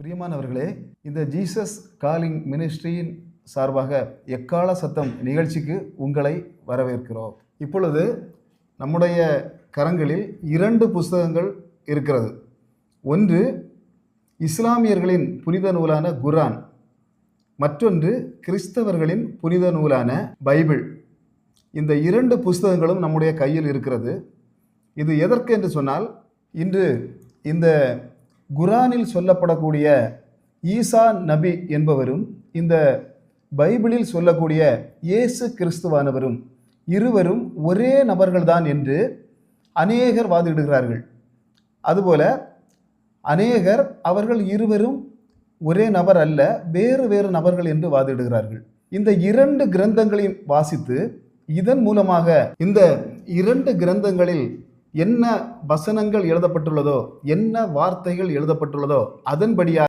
பிரியமானவர்களே இந்த Jesus calling மினிஸ்ட்ரியின் சார்பாக எக்கால சத்தம் நிகழ்ச்சிக்கு உங்களை வரவேற்கிறோம். இப்பொழுது நம்முடைய கரங்களில் இரண்டு புஸ்தகங்கள் இருக்கிறது. ஒன்று இஸ்லாமியர்களின் புனித நூலான குரான் மற்றொன்று கிறிஸ்தவர்களின் புனித நூலான பைபிள். இந்த இரண்டு புஸ்தகங்களும் நம்முடைய கையில் இருக்கிறது. இது எதற்கு என்று சொன்னால் இன்று இந்த குரானில் சொல்லப்படக்கூடிய ஈசா நபி என்பவரும் இந்த பைபிளில் சொல்லக்கூடிய இயேசு கிறிஸ்துவானவரும் இருவரும் ஒரே நபர்கள்தான் என்று அநேகர் வாதிடுகிறார்கள். அதுபோல அநேகர் அவர்கள் இருவரும் ஒரே நபர் அல்ல வேறு வேறு நபர்கள் என்று வாதிடுகிறார்கள். இந்த இரண்டு கிரந்தங்களையும் வாசித்து இதன் மூலமாக இந்த இரண்டு கிரந்தங்களில் என்ன வசனங்கள் எழுதப்பட்டுள்ளதோ என்ன வார்த்தைகள் எழுதப்பட்டுள்ளதோ அதன்படியாக